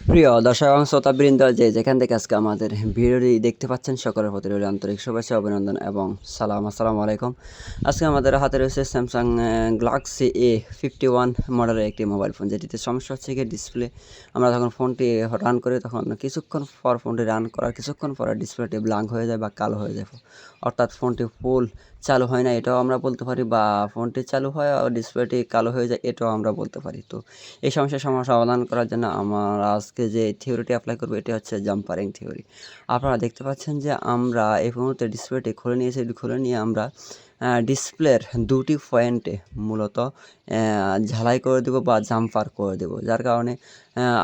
প্রিয় দর্শক এবং শ্রোতাবৃন্দ, যে যেখান থেকে আজকে আমাদের ভিডিওটি দেখতে পাচ্ছেন, সকলের প্রতি রইল আন্তরিক শুভেচ্ছা, অভিনন্দন এবং সালাম। আসসালামু আলাইকুম। আজকে আমাদের হাতে রয়েছে Samsung Galaxy A fifty one মডেলের একটি মোবাইল ফোন যেটিতে সমস্যা হচ্ছে কি ডিসপ্লে আমরা যখন ফোনটি রান করি, তখন কিছুক্ষণ পর ফোনটি রান করার, কিছুক্ষণ পর ডিসপ্লেটি ব্ল্যাঙ্ক হয়ে যায় বা কালো হয়ে যায়। অর্থাৎ ফোনটি ফুল চালু হয় না, এটাও আমরা বলতে পারি, বা ফোনটি চালু হয় আর ডিসপ্লেটি কালো হয়ে যায়, এটাও আমরা বলতে পারি। তো এই সমস্যার সমস্যা সমাধান করার জন্য আমার আজকে যে থিওরিটি অ্যাপ্লাই করব, এটি হচ্ছে জাম্পারিং থিওরি আপনারা দেখতে পাচ্ছেন যে আমরা এই মুহূর্তে ডিসপ্লেটি খুলে নিয়েছি। খুলে নিয়ে আমরা ডিসপ্লের দুটি পয়েন্টে মূলত ঝালাই করে দেব বা জাম্পার করে দেব। যার কারণে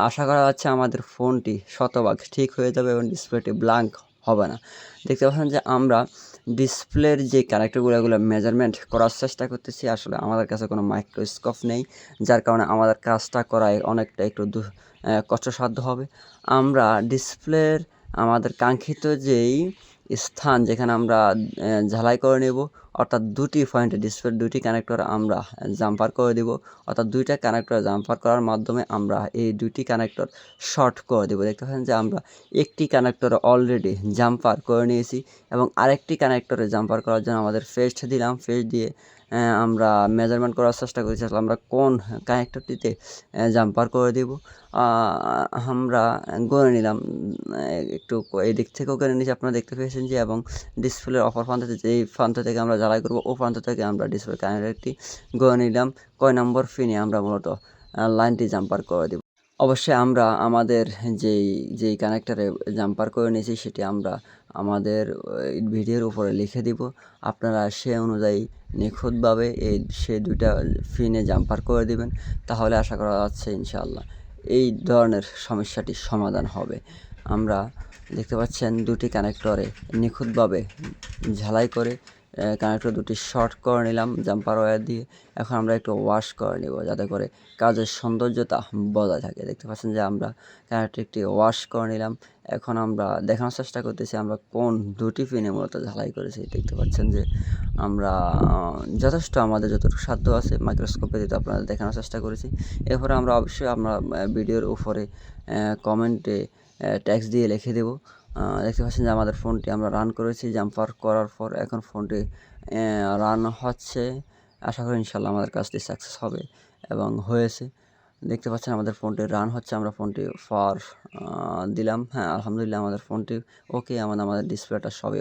আশা করা যাচ্ছে আমাদের ফোনটি শতভাগ ঠিক হয়ে যাবে এবং ডিসপ্লেটি ব্ল্যাঙ্ক হবে না। দেখতে পাচ্ছেন যে আমরা ডিসপ্লের যে ক্যারেক্টারগুলো এগুলো মেজারমেন্ট করার চেষ্টা করতেছি। আসলে আমাদের কাছে কোনো মাইক্রোস্কোপ নেই, যার কারণে আমাদের কাজটা করায় অনেকটা একটু কষ্টসাধ্য হবে। আমরা ডিসপ্লের আমাদের কাঙ্ক্ষিত যেই স্থান যেখানে আমরা ঝালাই করে নেব, অর্থাৎ দুটি পয়েন্টে ডিসপ্লে দুটি কানেক্টর আমরা জাম্পার করে দেব, অর্থাৎ দুইটা কানেক্টর জাম্পার করার মাধ্যমে আমরা এই দুটি কানেক্টর শর্ট করে দেবো। দেখতে পাচ্ছেন যে আমরা একটি কানেক্টর অলরেডি জাম্পার করে নিয়েছি এবং আরেকটি কানেক্টরে জাম্পার করার জন্য আমাদের ফেস্ট দিলাম। ফেস্ট দিয়ে আমরা মেজারমেন্ট করার চেষ্টা করেছি আসলে আমরা কোন কানেক্টরটিতে জাম্পার করে দেব। আমরা গড়ে নিলাম একটু এই দিক থেকেও গড়ে নিয়েছি আপনারা দেখতে পেয়েছেন যে, এবং ডিসপ্লের অপর প্রান্ত যেই প্রান্ত থেকে আমরা জ্বালাই করব, ও প্রান্ত থেকে আমরা ডিসপ্লে কানেক্টরটি গড়ে নিলাম। কয় নম্বর ফিনে আমরা মূলত লাইনটি জাম্পার করে দেব। অবশ্যই আমরা আমাদের যেই যেই কানেক্টারে জাম্পার করে নিয়েছি সেটি আমরা আমাদের ভিডিওর উপরে লিখে দিব। আপনারা সে অনুযায়ী নিখুঁতভাবে এই, সে দুইটা ফিনে জাম্পার করে দিবেন। তাহলে আশা করা যাচ্ছে ইনশাআল্লাহ এই ধরনের সমস্যাটির সমাধান হবে। আমরা দেখতে পাচ্ছেন দুটি কানেক্টরে নিখুঁতভাবে ঝালাই করে কানেক্টর দুটি শর্ট করে নিলাম জাম্পার ওয়্যার দিয়ে। এখন আমরা একটু ওয়াশ করে নেব, যাতে করে কাজের সৌন্দর্যতা বজায় থাকে। দেখতে পাচ্ছেন যে আমরা কানেক্টর একটি ওয়াশ করে নিলাম। এখন আমরা দেখানোর চেষ্টা করতেছি আমরা কোন দুটি পিনে মূলত ঝালাই করেছি। দেখতে পাচ্ছেন যে আমরা যথেষ্ট আমাদের যতটুকু সাধ্য আছে মাইক্রোস্কোপে দিতে আপনাদের দেখানোর চেষ্টা করেছি। এরপরে আমরা অবশ্যই আমরা ভিডিওর উপরে কমেন্টে ট্যাক্স দিয়ে লিখে দেবো। দেখতে পাচ্ছেন যে আমাদের ফোনটি আমরা রান করেছি জাম্পার করার পর এখন ফোনটি রান হচ্ছে। আশা করি ইনশাল্লাহ আমাদের কাজটি সাকসেস হবে এবং হয়েছে। দেখতে পাচ্ছেন আমাদের ফোনটি রান হচ্ছে, আমরা ফোনটি ফর দিলাম। হ্যাঁ আলহামদুলিল্লাহ আমাদের ফোনটি ওকে আমাদের আমাদের ডিসপ্লেটা সবই